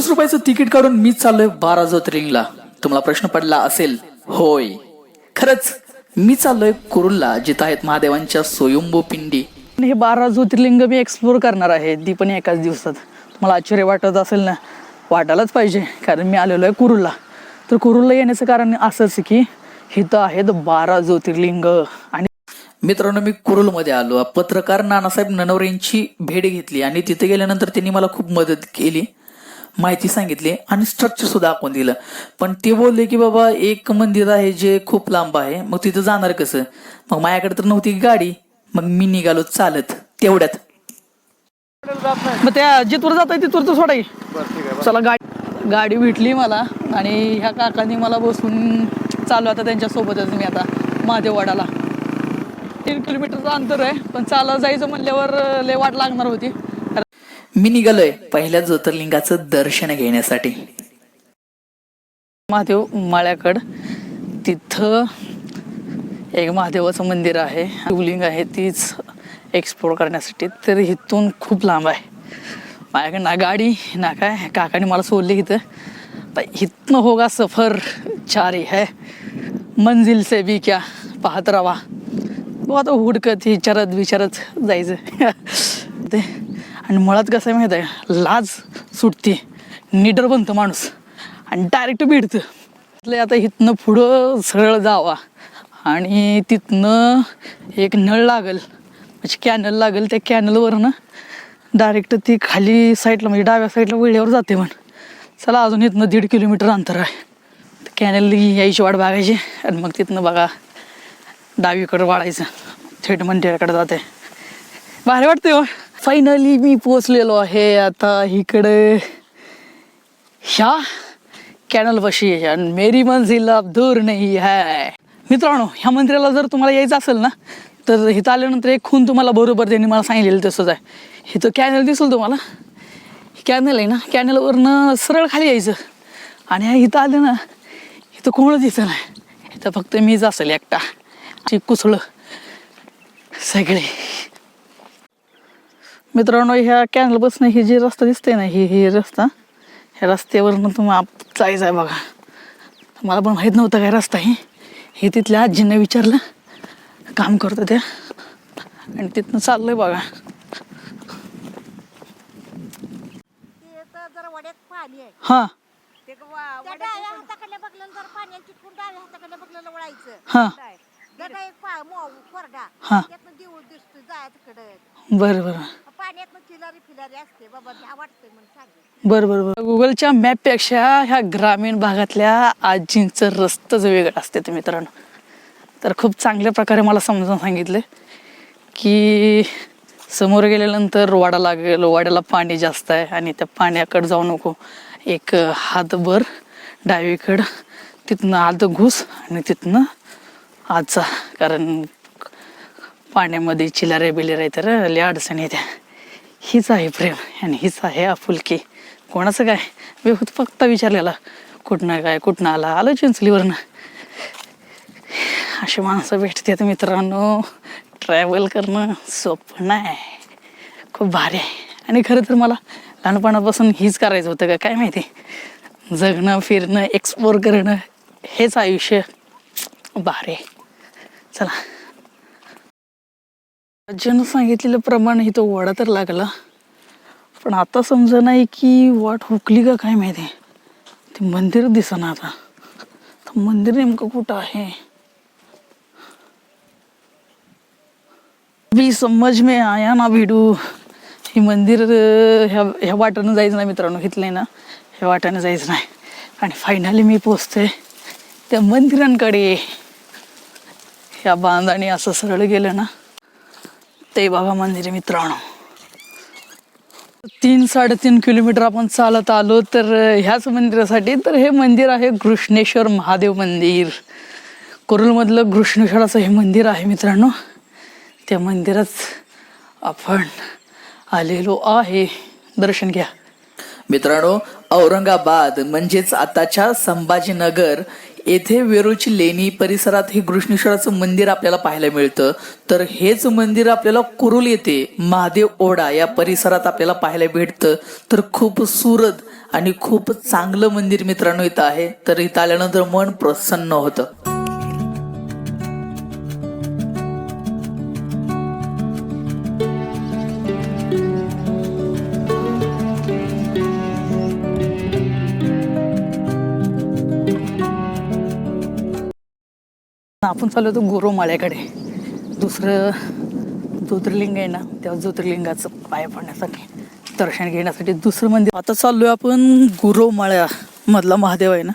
पंचवीस रुपयाचं तिकीट काढून मी चाललोय बारा ज्योतिर्लिंगला तुम्हाला प्रश्न पडला असेल होय. खरंच मी चाललोय कुरुलला जिथं आहेत महादेवांच्या स्वयंभू पिंडी. हे बारा ज्योतिर्लिंग मी एक्सप्लोर करणार आहे ती पण एकाच दिवसात. मला आश्चर्य वाटत असेल ना? वाटायलाच पाहिजे कारण मी आलेलो आहे कुरुलला. तर कुरुलला येण्याचं कारण असंच की इथं आहेत बारा ज्योतिर्लिंग. आणि मित्रांनो मी कुरुलमध्ये आलो. पत्रकार नानासाहेब ननवरे यांची भेट घेतली आणि तिथे गेल्यानंतर त्यांनी मला खूप मदत केली. माहिती सांगितली आणि स्ट्रक्चर सुद्धा दाखवून दिलं. पण ते बोलले की बाबा एक मंदिर आहे जे खूप लांब आहे. मग तिथं जाणार कसं? मग माझ्याकडे तर नव्हती गाडी. मग मी निघालो चालत तेवढ्यात. मग त्या जिथवर जात आहे तिथवर तर सोडाई चला गाडी गाडी भेटली मला आणि ह्या काकांनी मला बसून चालू आता त्यांच्यासोबतच मी आता महादेववाडाला. तीन किलोमीटरचं अंतर आहे पण चालत जायचं म्हणल्यावर लय वाट लागणार होती. मी निघालोय पहिल्या ज्योतिर्लिंगाचं दर्शन घेण्यासाठी. महादेव माळ्याकड तिथं एक महादेवाचं मंदिर आहे. शिवलिंग आहे तीच एक्सप्लोर करण्यासाठी. तर इथून खूप लांब आहे. माझ्याकडे ना गाडी ना काय काकाने मला सोडली इथं. तर इथनं होगा सफर चारी है. मंजिल से भी क्या पाहत राहा तो आता हुडकत विचारत विचारत जायचं. ते आणि मुळात कसं आहे माहीत आहे? लाज सुटते. निडर बनतं माणूस. आणि डायरेक्ट भिडतं. म्हटलं आता इथनं पुढं सरळ जावा. आणि तिथनं एक नळ लागल. म्हणजे कॅनल लागेल. त्या कॅनलवरनं डायरेक्ट ती खाली साईडला म्हणजे डाव्या साईडला वेळेवर जाते म्हण. चला अजून इथनं दीड किलोमीटर अंतर आहे. कॅनल यायची वाट बघायची. आणि मग तिथनं बघा डावीकडं वाढायचं. थेट मंदिराकडे जाते. भारी वाटते हो. फायनली मी पोचलेलो आहे आता इकडे. ह्या कॅनलपाशी आणि मेरी मंजिल अब दूर नाही है. मित्रांनो ह्या मंदिराला जर तुम्हाला यायचं असेल ना तर इथं आल्यानंतर एक खून तुम्हाला बरोबर त्यांनी मला सांगितलेलं तसंच आहे. इथं कॅनल दिसेल तुम्हाला. कॅनल आहे ना कॅनलवरनं सरळ खाली यायचं. आणि इथं आलं ना इथं कोण दिसं नाही. इथं फक्त मीच असेल एकटा. कुसळं सगळे. मित्रांनो ह्या कॅनल बसनं ही जी रस्ता दिसते ना ही ही रस्ता ह्या रस्त्यावरनं तुम्ही आप जायचं आहे बघा. मला पण माहीत नव्हतं काय रस्ता आहे. हे तिथल्या आजींना विचारलं. काम करतो त्या. आणि तिथनं चाललंय बघा. हां. हां. काय? त्याचा एक पा मो कोरडा. हां. त्यातनं देऊळ दिसतो जायचं कडे बरं बरं. पाण्यातनं चिलारी फिलारी असते बाबा भ्या वाटते म्हणून सांगितलं बरं बरं बरं. गुगलच्या मॅपपेक्षा ह्या ग्रामीण भागातल्या आजींचं रस्तच वेगळं असते ते मित्रांनो. तर खूप चांगल्या प्रकारे मला समजून सांगितले की समोर गेल्यानंतर वाडा लागेल वाड्याला पाणी जास्त आहे आणि त्या पाण्याकडं जाऊ नको. एक हातभर डावीकडं तिथनं आत घुस आणि तिथनं आजचा कारण पाण्यामध्ये चिलारे बिलारे तर लय अडचण येत्या. हीच आहे प्रेम आणि हीच आहे आपुलकी. कोणाचं काय? मी फक्त फक्त विचारलेला कुठनं काय कुठनं आला? आलो चिंचलीवरनं. अशी माणसं भेटतात मित्रांनो. ट्रॅव्हल करणं सोपं नाही. खूप भारी आहे. आणि खरं तर मला लहानपणापासून हीच करायचं होतं का? काय माहिती? जगणं फिरणं एक्सप्लोर करणं हेच आयुष्य भारी आहे. चला. आजीनं सांगितलेलं प्रमाण ही तो वडा तर लागला. पण आता समज नाही की वाट हुकली का काय माहिती? ते मंदिर दिसना आता. तर मंदिर नेमकं कुठं आहे? मी समज मे आया ना भिडू. हे मंदिर ह्या ह्या वाटानं जायचं नाही मित्रांनो घेतलंय ना? ह्या वाट्यानं जायचं नाही. आणि फायनली मी पोचते त्या मंदिरांकडे. ह्या बांधाने असं सरळ गेलं ना ते बाबा मंदिर आहे मित्रांनो. तीन साडेतीन किलोमीटर आपण चालत आलो तर ह्याच मंदिरासाठी तर हे मंदिर आहे घृष्णेश्वर महादेव मंदिर. कुरुलमधलं घृष्णेश्वराचं हे मंदिर आहे मित्रांनो. त्या मंदिरात आपण आलेलो आहे. दर्शन घ्या. मित्रांनो औरंगाबाद म्हणजेच आताच्या संभाजीनगर येथे वेरूळची लेणी परिसरात हे घृष्णेश्वराचं मंदिर आपल्याला पाहायला मिळतं. तर हेच मंदिर आपल्याला कुरुल येथे महादेव ओढा या परिसरात आपल्याला पाहायला भेटतं. तर खूप सुरत आणि खूप चांगलं मंदिर मित्रांनो इथं आहे. तर इथं आल्यानंतर मन प्रसन्न होतं. चाललो होतो गोरोमाळ्याकडे दुसरं ज्योतिर्लिंग आहे ना त्या ज्योतिर्लिंगाचं पाय पडण्यासाठी दर्शन घेण्यासाठी दुसरं मंदिर. आता चाललो आहे आपण गुरुमाळ्या मधला महादेव आहे ना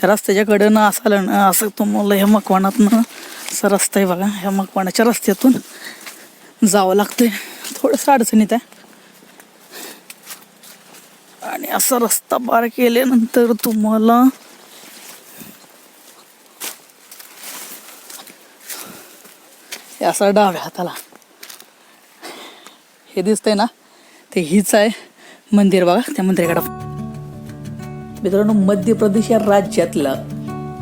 त्या रस्त्याच्याकडं ना असं आलं ना असं तुम्हाला ह्या मकवानातनं असा रस्ता आहे बघा ह्या मकवानाच्या रस्त्यातून जावं लागतंय. थोडंसं अडचणीत आहे. आणि असा रस्ता पार केल्यानंतर तुम्हाला असं डाव्या हाताला. हे दिसतंय ना ते हीच आहे मंदिर बघा त्या मंदिराकडे. मित्रांनो मध्य प्रदेश या राज्यातला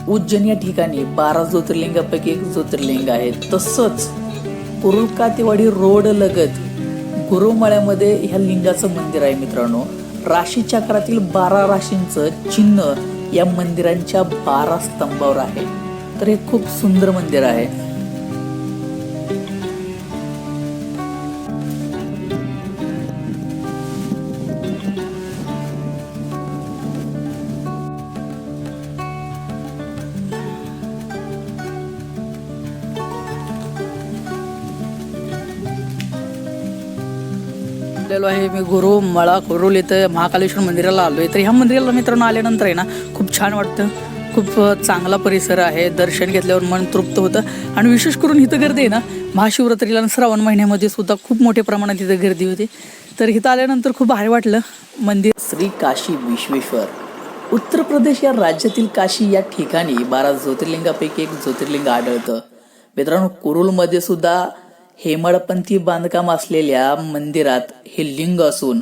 उज्जैन या ठिकाणी बारा ज्योतिर्लिंगापैकी एक ज्योतिर्लिंग आहे. तसंच कुरुलकातेवाडी रोड लगत गुरुमाळ्यामध्ये ह्या लिंगाचं मंदिर आहे मित्रांनो. राशी चक्रातील बारा राशींचं चिन्ह या मंदिरांच्या बारा स्तंभावर आहे. तर हे खूप सुंदर मंदिर आहे. आलेलो आहे मी गुरु मळा कुरुल इथं महाकालेश्वर मंदिराला आलो आहे तर ह्या मंदिराला मित्रांनो आल्यानंतर आहे ना खूप छान वाटतं. खूप चांगला परिसर आहे. दर्शन घेतल्यावर मन तृप्त होतं. आणि विशेष करून इथं गर्दी आहे ना महाशिवरात्रीला आणि श्रावण महिन्यामध्ये सुद्धा खूप मोठ्या प्रमाणात इथं गर्दी होती. तर इथं आल्यानंतर खूप भारी वाटलं. मंदिर श्री काशी विश्वेश्वर. उत्तर प्रदेश या राज्यातील काशी या ठिकाणी बारा ज्योतिर्लिंगापैकी एक ज्योतिर्लिंग आढळतं. मित्रांनो कुरुलमध्ये सुद्धा हेमाडपंथी बांधकाम असलेल्या मंदिरात हे लिंग असून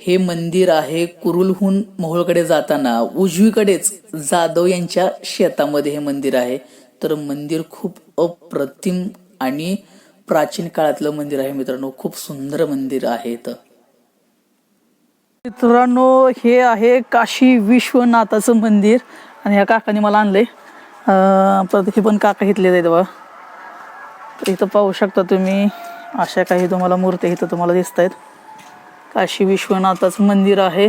हे मंदिर आहे कुरुलहून मोहोळकडे जाताना उजवीकडेच जाधव यांच्या शेतामध्ये हे मंदिर आहे. तर मंदिर खूप अप्रतिम आणि प्राचीन काळातलं मंदिर आहे मित्रांनो. खूप सुंदर मंदिर आहे इथं. मित्रांनो हे आहे काशी विश्वनाथाचं मंदिर. आणि ह्या काकाने मला आणलंय. परत हे पण काका घेतले आहेत बघा. इथं पाहू शकता तुम्ही अशा काही तुम्हाला मूर्त्या इथं तुम्हाला दिसत आहेत काशी विश्वनाथाचं मंदिर आहे.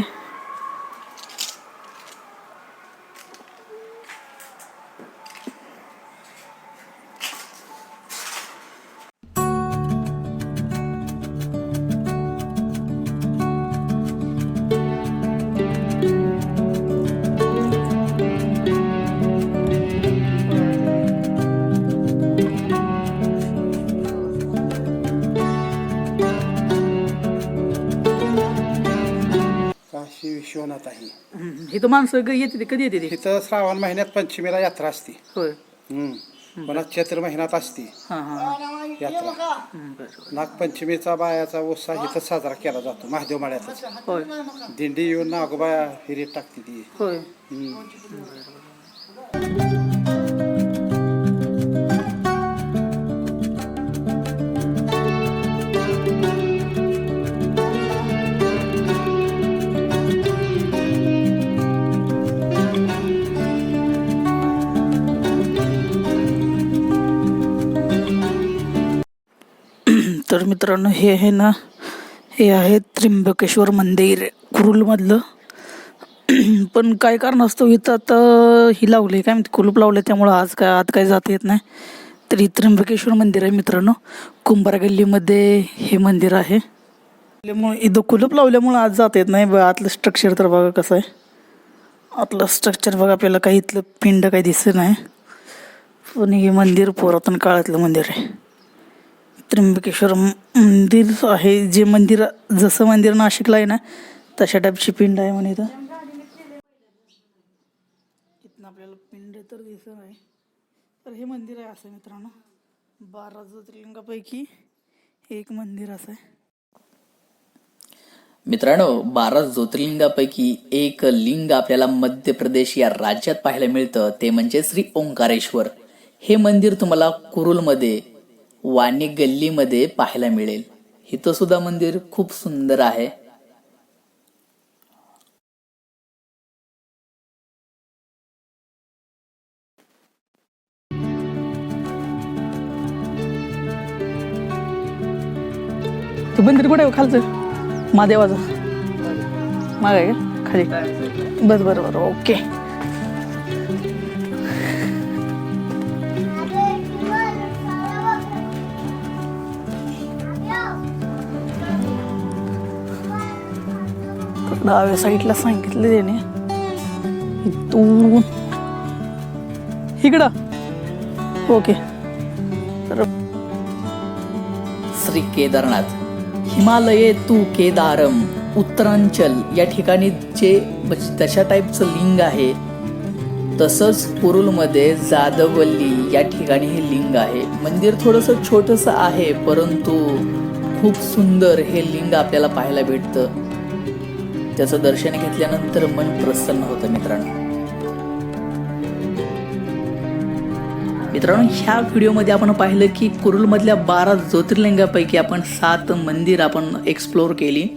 काशी विश्वनाथ आहे. इथं माणसं ग- येते ते कधी येते ते? इथं श्रावण महिन्यात पंचमीला यात्रा असते. होय. हम्म. पुन्हा चैत्र महिन्यात असते. हां हां हां. यात्रा. बरं नागपंचमीचा बायाचा उत्साह इथं साजरा केला जातो महादेव माळ्यातच. होय. दिंडी येऊन नागोबा हिरीत टाकते ती. होय. हम्म. मित्रांनो हे आहे ना हे आहे त्र्यंबकेश्वर मंदिर कुरुलमधलं. पण काय कारण असतो इथं आता ही लावली काय म्हणते कुलूप लावले त्यामुळं आज काय आत काय जाता येत नाही. तर ही त्र्यंबकेश्वर मंदिर आहे मित्रांनो. कुंभार गल्लीमध्ये हे मंदिर आहे. त्यामुळे इथं कुलूप लावल्यामुळं आज जाता येत नाही. ब- आतलं स्ट्रक्चर तर बघा कसं आहे. आतलं स्ट्रक्चर बघा आपल्याला काही इथलं पिंड काही दिसत नाही. पण हे मंदिर पुरातन काळातलं मंदिर आहे. त्र्यंबकेश्वर मंदिर आहे जे मंदिर जसं मंदिर नाशिकला आहे ना तशा टाईपची पिंड आहे म्हणे इथं. इथनं आपल्याला पिंड तर दिसत आहे तर हे मंदिर आहे असं मित्रांनो. बारा ज्योतिर्लिंगापैकी एक मंदिर असं आहे. मित्रांनो बारा ज्योतिर्लिंगापैकी एक लिंग आपल्याला मध्य प्रदेश या राज्यात पाहायला मिळतं. ते म्हणजे श्री ओंकारेश्वर. हे मंदिर तुम्हाला कुरुलमध्ये वाणी गल्लीमध्ये पाहायला मिळेल. इथं सुद्धा मंदिर खूप सुंदर आहे. मंदिर कुठे आहे हो खालचं? महादेवाचं? माग आहे का? खाली. बस बरं बरं. ओके. डाव्या साईडला सांगितलं त्याने. इथून. इकडं. ओके. तर श्री केदारनाथ. हिमालये तू केदारम. उत्तरांचल या ठिकाणी जे म्हणजे तशा टाईपचं लिंग आहे तसंच कुरुलमध्ये जादवल्ली या ठिकाणी हे लिंग आहे. मंदिर थोडंसं छोटंसं आहे परंतु खूप सुंदर हे लिंग आपल्याला पाहायला भेटतं. त्याचं दर्शन घेतल्यानंतर मन प्रसन्न होतं मित्रांनो. मित्रांनो ह्या व्हिडिओमध्ये आपण पाहिलं की कुरुलमधल्या बारा ज्योतिर्लिंगापैकी आपण सात मंदिर आपण एक्सप्लोअर केली.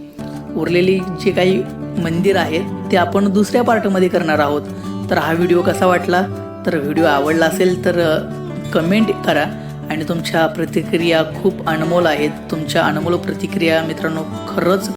उरलेली जे काही मंदिर आहेत ते आपण दुसऱ्या पार्टमध्ये करणार आहोत. तर हा व्हिडिओ कसा वाटला? तर व्हिडिओ आवडला असेल तर कमेंट करा. आणि तुमच्या प्रतिक्रिया खूप अनमोल आहेत. तुमच्या अनमोल प्रतिक्रिया मित्रांनो खरंच